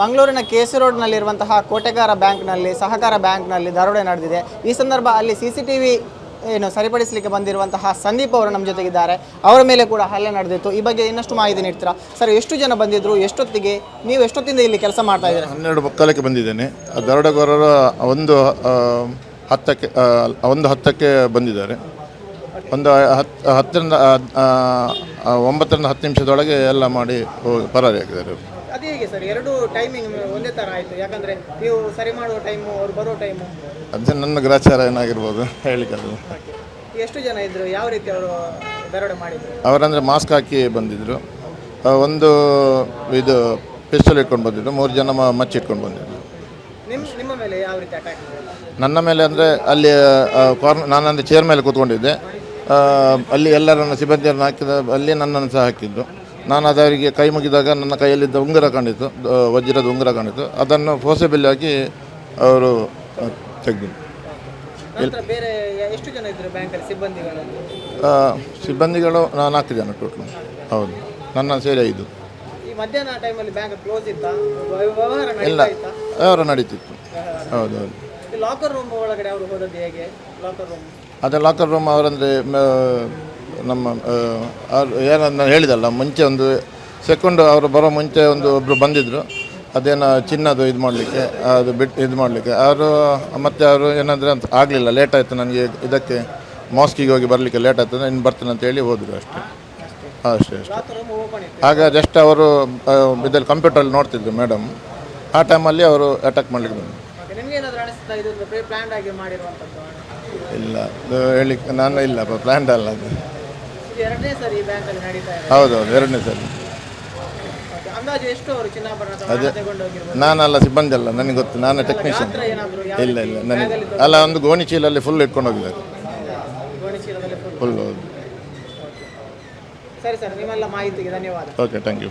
ಮಂಗಳೂರಿನ K C ರೋಡ್ನಲ್ಲಿರುವಂತಹ ಕೋಟೆಗಾರ ಬ್ಯಾಂಕ್ನಲ್ಲಿ, ಸಹಕಾರ ಬ್ಯಾಂಕ್ನಲ್ಲಿ ದರೋಡೆ ನಡೆದಿದೆ. ಈ ಸಂದರ್ಭ ಅಲ್ಲಿ ಸಿ ಸಿ ಟಿ ವಿ ಏನು ಸರಿಪಡಿಸಲಿಕ್ಕೆ ಬಂದಿರುವಂತಹ ಸಂದೀಪ್ ಅವರು ನಮ್ಮ ಜೊತೆಗಿದ್ದಾರೆ. ಅವರ ಮೇಲೆ ಕೂಡ ಹಲ್ಲೆ ನಡೆದಿತ್ತು. ಈ ಬಗ್ಗೆ ಇನ್ನಷ್ಟು ಮಾಹಿತಿ ನೀಡ್ತೀರಾ? ಸರ್, ಎಷ್ಟು ಜನ ಬಂದಿದ್ರು? ಎಷ್ಟೊತ್ತಿಗೆ? ನೀವು ಎಷ್ಟೊತ್ತಿಂದ ಇಲ್ಲಿ ಕೆಲಸ ಮಾಡ್ತಾ ಇದ್ದೀರಾ? ಹನ್ನೆರಡು ಮುಕ್ಕಾಲಕ್ಕೆ ಬಂದಿದ್ದೇನೆ. ದರೋಡೆಗಾರರ ಒಂದು ಹತ್ತಕ್ಕೆ ಒಂದು ಹತ್ತಕ್ಕೆ ಬಂದಿದ್ದಾರೆ. ಒಂದು ಹತ್ತು ಹತ್ತರಿಂದ ಒಂಬತ್ತರಿಂದ ಹತ್ತು ನಿಮಿಷದೊಳಗೆ ಎಲ್ಲ ಮಾಡಿ ಹೋಗಿ ಪರಾರಿಯಾಗಿದ್ದಾರೆ. ಅದೇ ಹೇಗೆ ಸರ್? ಎರಡು ಟೈಮಿಂಗ್ ಒಂದೇ ಥರ ಆಯಿತು. ಯಾಕಂದರೆ ನೀವು ಸರಿ ಮಾಡುವ ಟೈಮು ಅವ್ರು ಬರೋ ಟೈಮು ಅದು ನನ್ನ ಗ್ರಾಚಾರ ಏನಾಗಿರ್ಬೋದು ಹೇಳಲಿಕ್ಕಲ್ಲ ಎಷ್ಟು ಜನ ಇದ್ರು? ಯಾವ ರೀತಿ ಅವರು ದರೋಡೆ ಮಾಡಿದ್ರು? ಅವರಂದರೆ ಮಾಸ್ಕ್ ಹಾಕಿ ಬಂದಿದ್ದರು ಒಂದು ಇದು ಪಿಸ್ತೂಲ್ ಇಟ್ಕೊಂಡು ಬಂದಿದ್ರು. ಮೂರು ಜನ ಮಚ್ಚಿಟ್ಕೊಂಡು ಮಚ್ಚಿ ಇಟ್ಕೊಂಡು ಬಂದಿದ್ರು. ನಿಮ್ಮ ನಿಮ್ಮ ಮೇಲೆ ಯಾವ ರೀತಿ ಅಟ್ಯಾಕ್ ನನ್ನ ಮೇಲೆ ಅಂದರೆ ಅಲ್ಲಿ ಕಾರ್ನ್ ನಾನಂದರೆ ಚೇರ್ ಮೇಲೆ ಕೂತ್ಕೊಂಡಿದ್ದೆ. ಅಲ್ಲಿ ಎಲ್ಲರನ್ನ ಸಿಬ್ಬಂದಿಯನ್ನು ಹಾಕಿದ ಅಲ್ಲಿ ನನ್ನನ್ನು ಸಹ ಹಾಕಿದ್ದು. ನಾನು ಅದವರಿಗೆ ಕೈ ಮುಗಿದಾಗ ನನ್ನ ಕೈಯಲ್ಲಿದ್ದ ಉಂಗುರ ಕಾಣಿತು ಆ, ವಜ್ರದ ಉಂಗುರ ಕಾಣಿತು. ಅದನ್ನು ಫೋಸೆಬಲ್ ಹಾಕಿ ಅವರು ತೆಗೆದು. ಸಿಬ್ಬಂದಿಗಳು? ನಾನು ನಾಲ್ಕು ಜನ ಟೋಟಲ್ ಹೌದು. ನನ್ನ ಸೇರಿ ಐದು. ವ್ಯವಹಾರ ಇಲ್ಲ. ಅವರ ನಡೀತಿತ್ತು. ಹೌದು ಹೌದು. ಈ ಲಾಕರ್ ರೂಮ್ ಒಳಗಡೆ ಅವರು ಹೋದದ್ದು ಹೇಗೆ? ಲಾಕರ್ ರೂಮ್ ಅದೇ ಲಾಕರ್ ರೂಮ್ ಅವರಂದರೆ ನಮ್ಮ ಏನಂತ ನಾನು ಹೇಳಿದಲ್ಲ ಮುಂಚೆ ಒಂದು ಸೆಕೆಂಡ್ ಅವರು ಬರೋ ಮುಂಚೆ ಒಂದು ಒಬ್ಬರು ಬಂದಿದ್ದರು ಅದೇನೋ ಚಿನ್ನದು ಇದು ಮಾಡಲಿಕ್ಕೆ ಅದು ಬಿಟ್ಟು ಇದು ಮಾಡಲಿಕ್ಕೆ. ಅವರು ಮತ್ತೆ ಅವರು ಏನಂದರೆ ಅಂತ ಆಗಲಿಲ್ಲ ಲೇಟ್ ಆಯಿತು ನನಗೆ ಇದಕ್ಕೆ ಮಾಸ್ಕಿಗೆ ಹೋಗಿ ಬರಲಿಕ್ಕೆ ಲೇಟ್ ಆಯ್ತು ಇನ್ನು ಬರ್ತೇನೆ ಅಂತ ಹೇಳಿ ಹೋದರು ಅಷ್ಟೇ. ಅಷ್ಟೇ ಅಷ್ಟೇ. ಆಗ ಜಸ್ಟ್ ಅವರು ಇದರಲ್ಲಿ ಕಂಪ್ಯೂಟರಲ್ಲಿ ನೋಡ್ತಿದ್ರು ಮೇಡಮ್ ಆ ಟೈಮಲ್ಲಿ ಅವರು ಅಟ್ಯಾಕ್ ಮಾಡಲಿಕ್ಕೆ ಬಂದರು. ಇಲ್ಲ ಹೇಳಿ ಹೇಳಲಿಕ್ಕೆ ನಾನು ಇಲ್ಲ ಪ್ಲ್ಯಾಂಡ್ ಅಲ್ಲ ಅದು. ಎರಡನೇ ಸರಿ ಬ್ಯಾಂಕಲ್ಲಿ ನಡೀತಾ ಇದೆ. ಹೌದೌದು ಎರಡನೇ ಅಂದಾಜು ಎಷ್ಟು ಅವರು ಚಿನ್ನಾಭರಣ ತಗೊಂಡೋಗಿರ್ಬೋದು ನಾನಲ್ಲ ಸಿಬ್ಬಂದಿ ಅಲ್ಲ ನನಗೆ ಗೊತ್ತು ನಾನು ಟೆಕ್ನಿಷಿಯನ್ ಹತ್ರ ಏನಾದರೂ ಯಾವ ಇಲ್ಲ ಇಲ್ಲ ನನಗೆ ಅಲ್ಲ ಒಂದು ಗೋಣಿ ಚೀಲಲ್ಲಿ ಫುಲ್ ಇಟ್ಕೊಂಡು ಹೋಗಿದ್ದಾರೆ. ಗೋಣಿ ಚೀಲದಲ್ಲಿ ಫುಲ್ ಫುಲ್ ಹೌದು. ಸರಿ ಸರ್ ನಿಮ್ಮೆಲ್ಲ ಮಾಹಿತಿಗೆ ಧನ್ಯವಾದ. Okay thank you